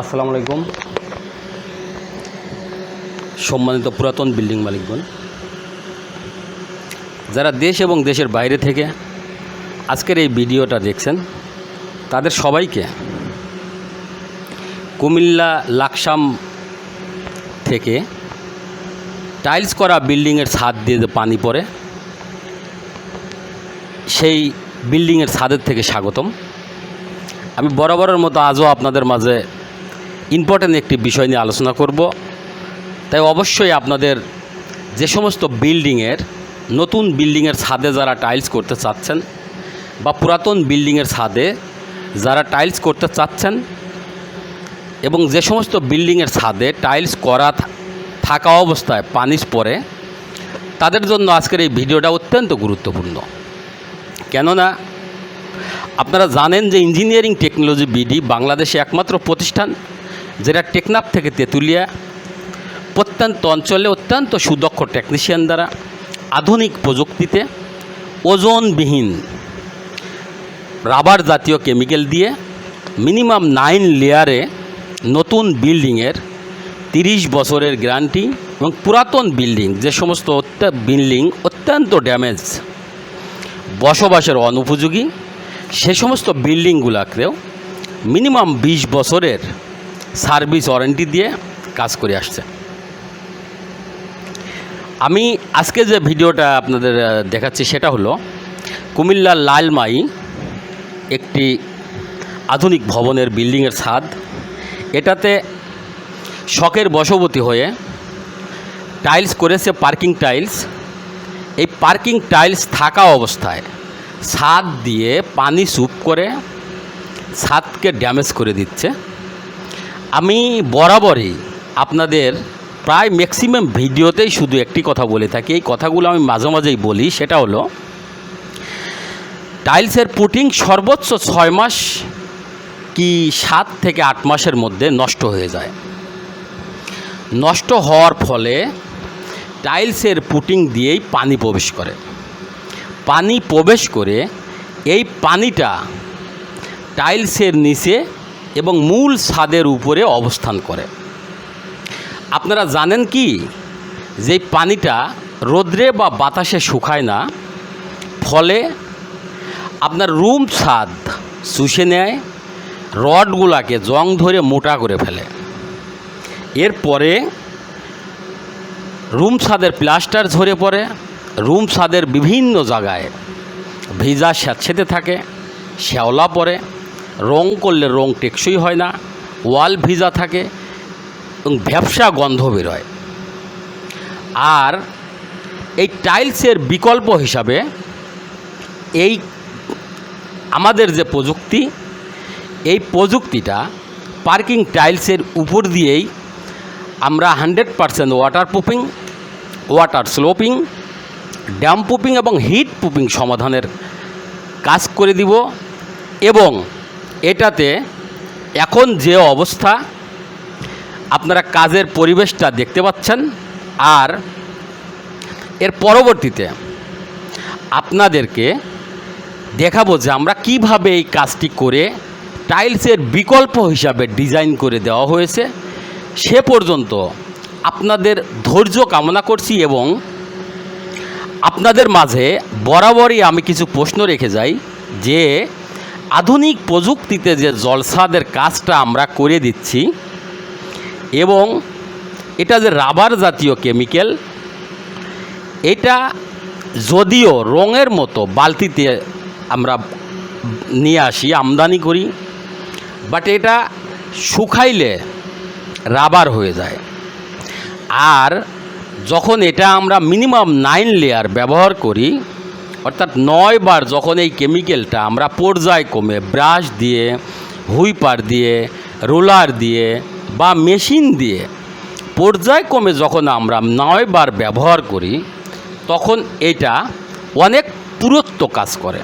আসসালামু আলাইকুম। সম্মানিত পুরাতন বিল্ডিং মালিকগণ, যারা দেশ এবং দেশের বাইরে থেকে আজকের এই ভিডিওটা দেখছেন, তাদের সবাইকে কুমিল্লা লাকসাম থেকে টাইলস করা বিল্ডিংয়ের ছাদ দিয়ে যে পানি পড়ে, সেই বিল্ডিংয়ের ছাদের থেকে স্বাগতম। আমি বরাবরের মতো আজও আপনাদের মাঝে ইম্পর্ট্যান্ট একটি বিষয় নিয়ে আলোচনা করব। তাই অবশ্যই আপনাদের যে সমস্ত বিল্ডিংয়ের, নতুন বিল্ডিংয়ের ছাদে যারা টাইলস করতে চাচ্ছেন বা পুরাতন বিল্ডিংয়ের ছাদে যারা টাইলস করতে চাচ্ছেন এবং যে সমস্ত বিল্ডিংয়ের ছাদে টাইলস করা থাকা অবস্থায় পানি পরে তাদের জন্য আজকের এই ভিডিওটা অত্যন্ত গুরুত্বপূর্ণ। কেননা আপনারা জানেন যে ইঞ্জিনিয়ারিং টেকনোলজি বিডি বাংলাদেশে একমাত্র প্রতিষ্ঠান। যেটা টেকনাফ থেকে তেঁতুলিয়া, প্রত্যন্ত অঞ্চলে অত্যন্ত সুদক্ষ টেকনিশিয়ান দ্বারা আধুনিক প্রযুক্তিতে ওজনবিহীন রাবার জাতীয় কেমিক্যাল দিয়ে মিনিমাম নাইন লেয়ারে নতুন বিল্ডিংয়ের তিরিশ বছরের গ্যারান্টি এবং পুরাতন বিল্ডিং যে সমস্ত বিল্ডিং অত্যন্ত ড্যামেজ বসবাসের অনুপযোগী, সে সমস্ত বিল্ডিংগুলোকেও মিনিমাম বিশ বছরের সার্ভিস ওয়ারেন্টি দিয়ে কাজ করে আসছে। আমি আজকে যে ভিডিওটা আপনাদের দেখাচ্ছি সেটা হলো কুমিল্লার লালমাই একটি আধুনিক ভবনের বিল্ডিংয়ের ছাদ। এটাতে শখের বশবতী হয়ে টাইলস করেছে পার্কিং টাইলস। এই পার্কিং টাইলস থাকা অবস্থায় ছাদ দিয়ে পানি স্যুপ করে ছাদকে ড্যামেজ করে দিচ্ছে। আমি বরাবরই আপনাদের প্রায় ম্যাক্সিমাম ভিডিওতেই শুধু একটি কথা বলে থাকি। এই কথাগুলো আমি মাঝে মাঝেই বলি, সেটা হলো, টাইলসের পুটিং সর্বোচ্চ ছয় মাস কি সাত থেকে আট মাসের মধ্যে নষ্ট হয়ে যায়। নষ্ট হওয়ার ফলে টাইলসের পুটিং দিয়েই পানি প্রবেশ করে। পানি প্রবেশ করে এই পানিটা টাইলসের নিচে এবং মূল ছাদের উপরে অবস্থান করে। আপনারা জানেন কি? যে পানিটা রোদ্রে বা বাতাসে শুকায় না, ফলে আপনার রুম ছাদ শুষে নেয়, রডগুলাকে জং ধরে মোটা করে ফেলে। এরপরে রুম ছাদের প্লাস্টার ঝরে পড়ে, রুম ছাদের বিভিন্ন জায়গায় ভিজা স্যাঁতসেতে থাকে, শ্যাওলা পড়ে রং করলে রং টেকসই হয় না, ওয়াল ভিজা থাকে এবং ভ্যাবসা গন্ধ বেরোয়। আর এই টাইলসের বিকল্প হিসাবে এই আমাদের যে প্রযুক্তি, এই প্রযুক্তিটা পার্কিং টাইলসের উপর দিয়েই আমরা hundred percent water proofing water sloping damp proofing এবং হিট প্রুফিং সমাধানের কাজ করে দিব এবং এটাতে এখন যে অবস্থা, আপনারা কাজের পরিবেশটা দেখতে পাচ্ছেন, আর এর পরবর্তীতে আপনাদেরকে দেখাবো যে আমরা কীভাবে এই কাজটি করে টাইলসের বিকল্প হিসাবে ডিজাইন করে দেওয়া হয়েছে। সে পর্যন্ত আপনাদের ধৈর্য কামনা করছি এবং আপনাদের মাঝে বরাবরই আমি কিছু প্রশ্ন রেখে যাই যে আধুনিক প্রযুক্তিতে যে জলসাদের কাজটা আমরা করে দিচ্ছি, এবং এটা যে রাবার জাতীয় কেমিক্যাল, এটা যদিও রঙের মতো বালতিতে আমরা নিয়ে আসি, আমদানি করি বাট এটা শুকাইলে রাবার হয়ে যায়। আর যখন এটা আমরা মিনিমাম নাইন লেয়ার ব্যবহার করি অর্থাৎ নয় বার যখন এই কেমিক্যালটা আমরা পর্যায় পর্যায়ক্রমে ব্রাশ দিয়ে, হুইপার দিয়ে, রোলার দিয়ে বা মেশিন দিয়ে পর্যায় পর্যায়ক্রমে যখন আমরা নয় বার ব্যবহার করি, তখন এটা অনেক পুরুত্ব কাজ করে।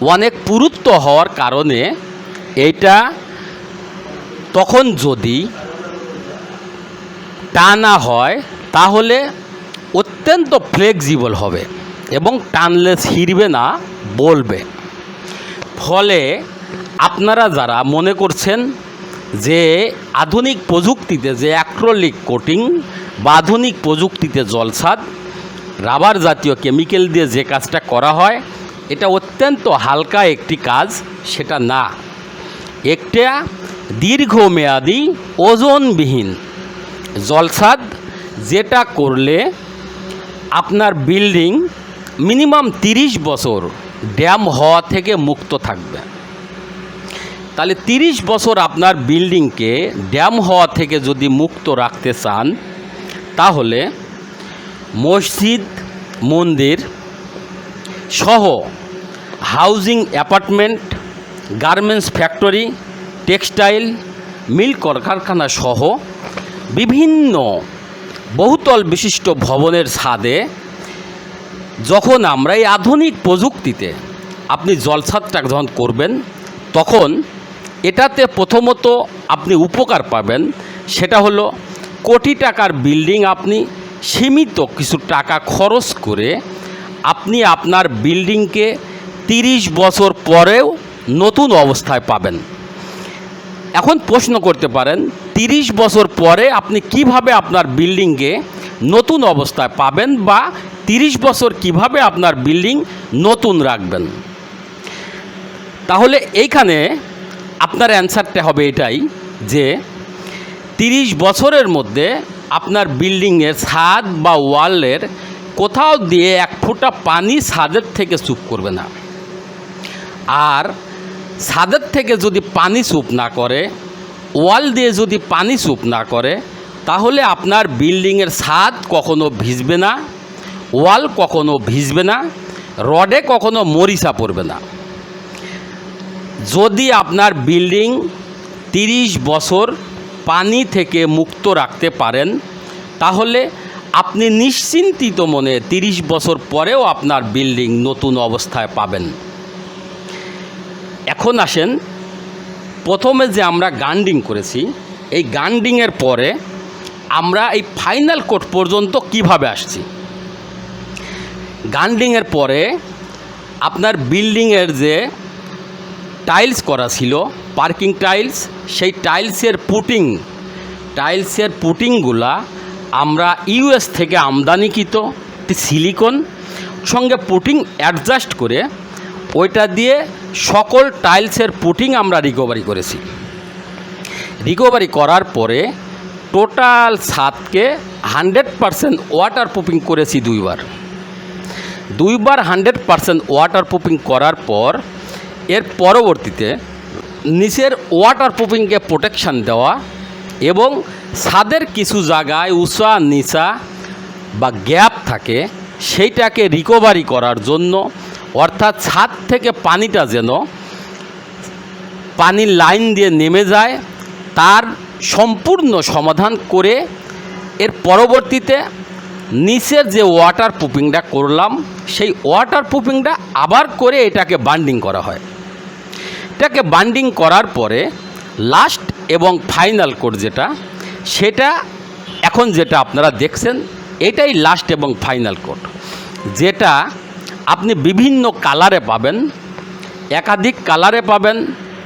অনেক পুরুত্ব হওয়ার কারণে এটা তখন যদি টানা হয়, তাহলে অত্যন্ত ফ্লেক্সিবল হবে। এবং টানলে ছিঁড়বে না, বলবে। ফলে আপনারা যারা মনে করছেন যে আধুনিক প্রযুক্তিতে যে অ্যাক্রোলিক কোটিং বা আধুনিক প্রযুক্তিতে জলসাদ, রাবার জাতীয় কেমিক্যাল দিয়ে যে কাজটা করা হয়, এটা অত্যন্ত হালকা একটি কাজ, সেটা না। একটা দীর্ঘমেয়াদী ওজনবিহীন জলসাদ যেটা করলে আপনার বিল্ডিং মিনিমাম তিরিশ বছর ড্যাম হওয়া থেকে মুক্ত থাকবে। তাহলে তিরিশ বছর আপনার বিল্ডিংকে ড্যাম হওয়া থেকে যদি মুক্ত রাখতে চান, তাহলে মসজিদ, মন্দির সহ housing apartment, garments factory, textile, mill কলকারখানা সহ বিভিন্ন বহুতল বিশিষ্ট ভবনের ছাদে যখন আমরা এই আধুনিক প্রযুক্তিতে আপনি জলছাদটা যখন করবেন, তখন এটাতে প্রথমত আপনি উপকার পাবেন। সেটা হলো কোটি টাকার বিল্ডিং আপনি সীমিত কিছু টাকা খরচ করে আপনি আপনার বিল্ডিংকে তিরিশ বছর পরেও নতুন অবস্থায় পাবেন। এখন প্রশ্ন করতে পারেন, তিরিশ বছর পরে আপনি কীভাবে আপনার বিল্ডিংকে নতুন অবস্থায় পাবেন বা তিরিশ বছর কীভাবে আপনার বিল্ডিং নতুন রাখবেন? তাহলে এইখানে আপনার অ্যান্সারটা হবে এটাই যে তিরিশ বছরের মধ্যে আপনার বিল্ডিংয়ের ছাদ বা ওয়ালের কোথাও দিয়ে এক ফোঁটা পানি ছাদের থেকে চুপ করবে না। আর ছাদের থেকে যদি পানি চুপ না করে, ওয়াল দিয়ে যদি পানি চুপ না করে, তাহলে আপনার বিল্ডিংয়ের ছাদ কখনো ভিজবে না ওয়াল কখনো ভিজবে না, রডে কখনো মরিচা পড়বে না। যদি আপনার বিল্ডিং তিরিশ বছর পানি থেকে মুক্ত রাখতে পারেন, তাহলে আপনি নিশ্চিন্তিত মনে তিরিশ বছর পরেও আপনার বিল্ডিং নতুন অবস্থায় পাবেন। এখন আসেন, প্রথমে যে আমরা গান্ডিং করেছি, এই গান্ডিংয়ের পরে আমরা এই ফাইনাল কোর্ট পর্যন্ত কীভাবে আসছি? গান্ডিংয়ের পরে আপনার বিল্ডিংয়ের যে টাইলস করা ছিল, পার্কিং টাইলস, সেই টাইলসের পুটিং, টাইলসের পুটিংগুলা আমরা ইউএস থেকে আমদানিকৃত সিলিকন, সঙ্গে পুটিং অ্যাডজাস্ট করে ওইটা দিয়ে সকল টাইলসের পুটিং আমরা রিকভারি করেছি। রিকভারি করার পরে টোটাল ছাদকে হান্ড্রেড পারসেন্ট ওয়াটার প্রুফিং করেছি দুইবার। দুইবার হান্ড্রেড পারসেন্ট ওয়াটার প্রুফিং করার পর, এর পরবর্তীতে নিচের ওয়াটার প্রুফিংকে প্রোটেকশান দেওয়া এবং ছাদের কিছু জায়গায় উঁচা, নিচা বা গ্যাপ থাকে, সেইটাকে রিকভারি করার জন্য, অর্থাৎ ছাদ থেকে পানিটা যেন পানির লাইন দিয়ে নেমে যায়, তার সম্পূর্ণ সমাধান করে এর পরবর্তীতে নিচের যে ওয়াটার প্রুফিংটা করলাম, সেই ওয়াটার প্রুফিংটা আবার করে এটাকে বান্ডিং করা হয়। এটাকে বান্ডিং করার পরে লাস্ট এবং ফাইনাল কোড যেটা, সেটা এখন যেটা আপনারা দেখছেন, এটাই লাস্ট এবং ফাইনাল কোড যেটা আপনি বিভিন্ন কালারে পাবেন, একাধিক কালারে পাবেন,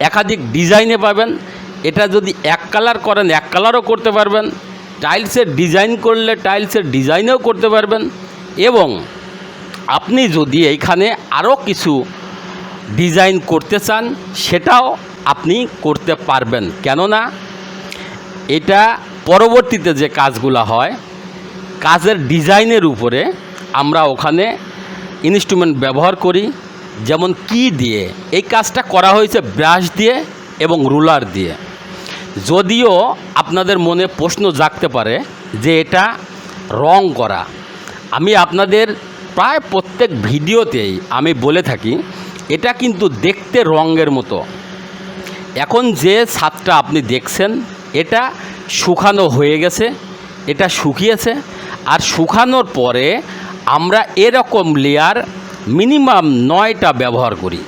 একাধিক ডিজাইনে পাবেন, এটা যদি এক কালার করেন, এক কালারও করতে পারবেন টাইলসের ডিজাইন করলে টাইলসের ডিজাইনেও করতে পারবেন এবং আপনি যদি এইখানে আরও কিছু ডিজাইন করতে চান, সেটাও আপনি করতে পারবেন। কেননা এটা পরবর্তীতে যে কাজগুলো হয়, কাজের ডিজাইনের উপরে আমরা ওখানে ইনস্ট্রুমেন্ট ব্যবহার করি, যেমন কি দিয়ে। এই কাজটা করা হয়েছে ব্রাশ দিয়ে এবং রুলার দিয়ে। যদিও আপনাদের মনে প্রশ্ন জাগতে পারে যে এটা রং করা। আমি আপনাদের প্রায় প্রত্যেক ভিডিওতেই আমি বলে থাকি, এটা কিন্তু দেখতে রঙের মতো। এখন যে ছাদটা আপনি দেখছেন, এটা শুকানো হয়ে গেছে, এটা শুকিয়েছে। আর শুকানোর পরে আমরা এরকম লেয়ার মিনিমাম নয়টা ব্যবহার করি।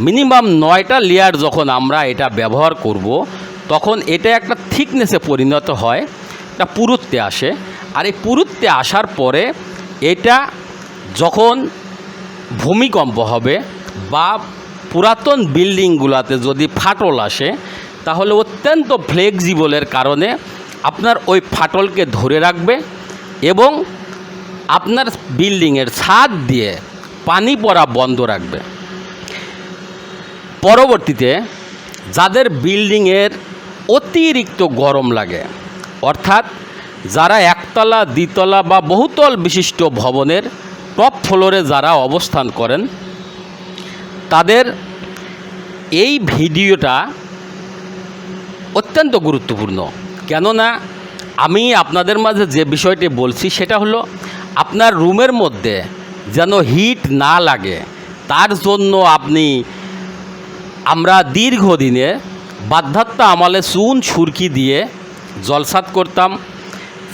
মিনিমাম নয়টা লেয়ার যখন আমরা এটা ব্যবহার করব তখন এটা একটা থিকনেসে পরিণত হয় এটা পুরুত্বে আসে। আর এই পুরুত্বে আসার পরে এটা যখন ভূমিকম্প হবে বা পুরাতন বিল্ডিংগুলোতে যদি ফাটল আসে, তাহলে অত্যন্ত ফ্লেক্সিবলের কারণে আপনার ওই ফাটলকে ধরে রাখবে এবং আপনার বিল্ডিংয়ের ছাদ দিয়ে পানি পড়া বন্ধ রাখবে। পরবর্তীতে যাদের বিল্ডিংয়ের অতিরিক্ত গরম লাগে। অর্থাৎ যারা একতলা, দ্বিতলা বা বহুতল বিশিষ্ট ভবনের টপ ফ্লোরে যারা অবস্থান করেন, তাদের এই ভিডিওটা অত্যন্ত গুরুত্বপূর্ণ। কেননা আমি আপনাদের মাঝে যে বিষয়টি বলছি, সেটা হলো আপনার রুমের মধ্যে যেন হিট না লাগে, তার জন্য আপনি আমরা দীর্ঘদিনে বাধ্যাত্ম আমলে চুন সুরকি দিয়ে জলসাত করতাম,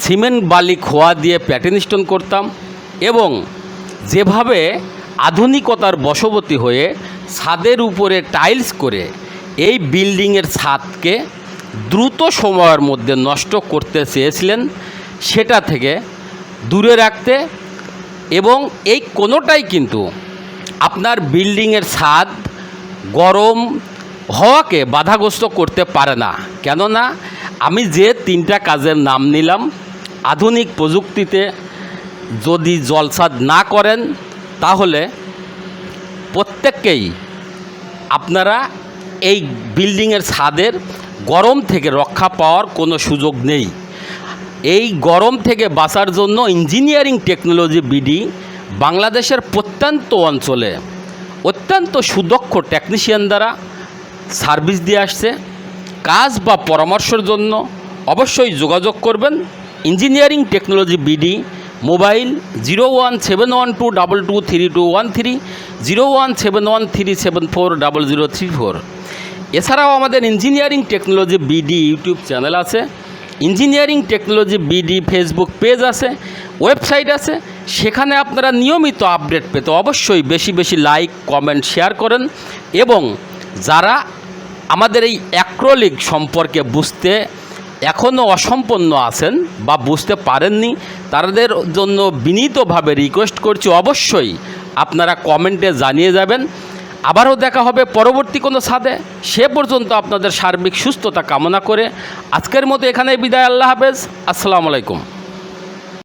সিমেন্ট, বালি, খোয়া দিয়ে প্যাটেন স্টোন করতাম এবং যেভাবে আধুনিকতার বশবর্তী হয়ে ছাদের উপরে টাইলস করে এই বিল্ডিংয়ের ছাদকে দ্রুত সময়ের মধ্যে নষ্ট করতে চেয়েছিলেন, সেটা থেকে দূরে রাখতে এবং এই কোনোটাই কিন্তু আপনার বিল্ডিংয়ের ছাদ গরম হওয়াকে বাধাগ্রস্ত করতে পারে না। কেননা, আমি যে তিনটা কাজের নাম নিলাম, আধুনিক প্রযুক্তিতে যদি জলসাদ না করেন, তাহলে প্রত্যেককেই আপনারা এই বিল্ডিংয়ের ছাদের গরম থেকে রক্ষা পাওয়ার কোনো সুযোগ নেই। এই গরম থেকে বাঁচার জন্য ইঞ্জিনিয়ারিং টেকনোলজি বিডি বাংলাদেশের প্রত্যন্ত অঞ্চলে অত্যন্ত সুদক্ষ টেকনিশিয়ান দ্বারা সার্ভিস দিয়ে আসছে। কাজ বা পরামর্শের জন্য অবশ্যই যোগাযোগ করবেন। Engineering technology BD, mobile zero one seven one two double two three two one three, zero one seven one three seven four double zero three four. এছাড়াও আমাদের engineering technology BD YouTube channel আছে। Engineering technology BD Facebook page আছে, website আছে। সেখানে আপনারা নিয়মিত update পেতে অবশ্যই বেশি বেশি লাইক, কমেন্ট, শেয়ার করেন এবং যারা আমাদের এই অ্যাক্রোলিক সম্পর্কে বুঝতে এখনও অসম্পন্ন আছেন বা বুঝতে পারেননি, তাদের জন্য বিনীতভাবে রিকোয়েস্ট করছি অবশ্যই আপনারা কমেন্টে জানিয়ে যাবেন। আবারও দেখা হবে পরবর্তী কোনো ছাদে। সে পর্যন্ত আপনাদের সার্বিক সুস্থতা কামনা করে আজকের মতো এখানে বিদায়। আল্লাহ হাফেজ। আসসালামু আলাইকুম।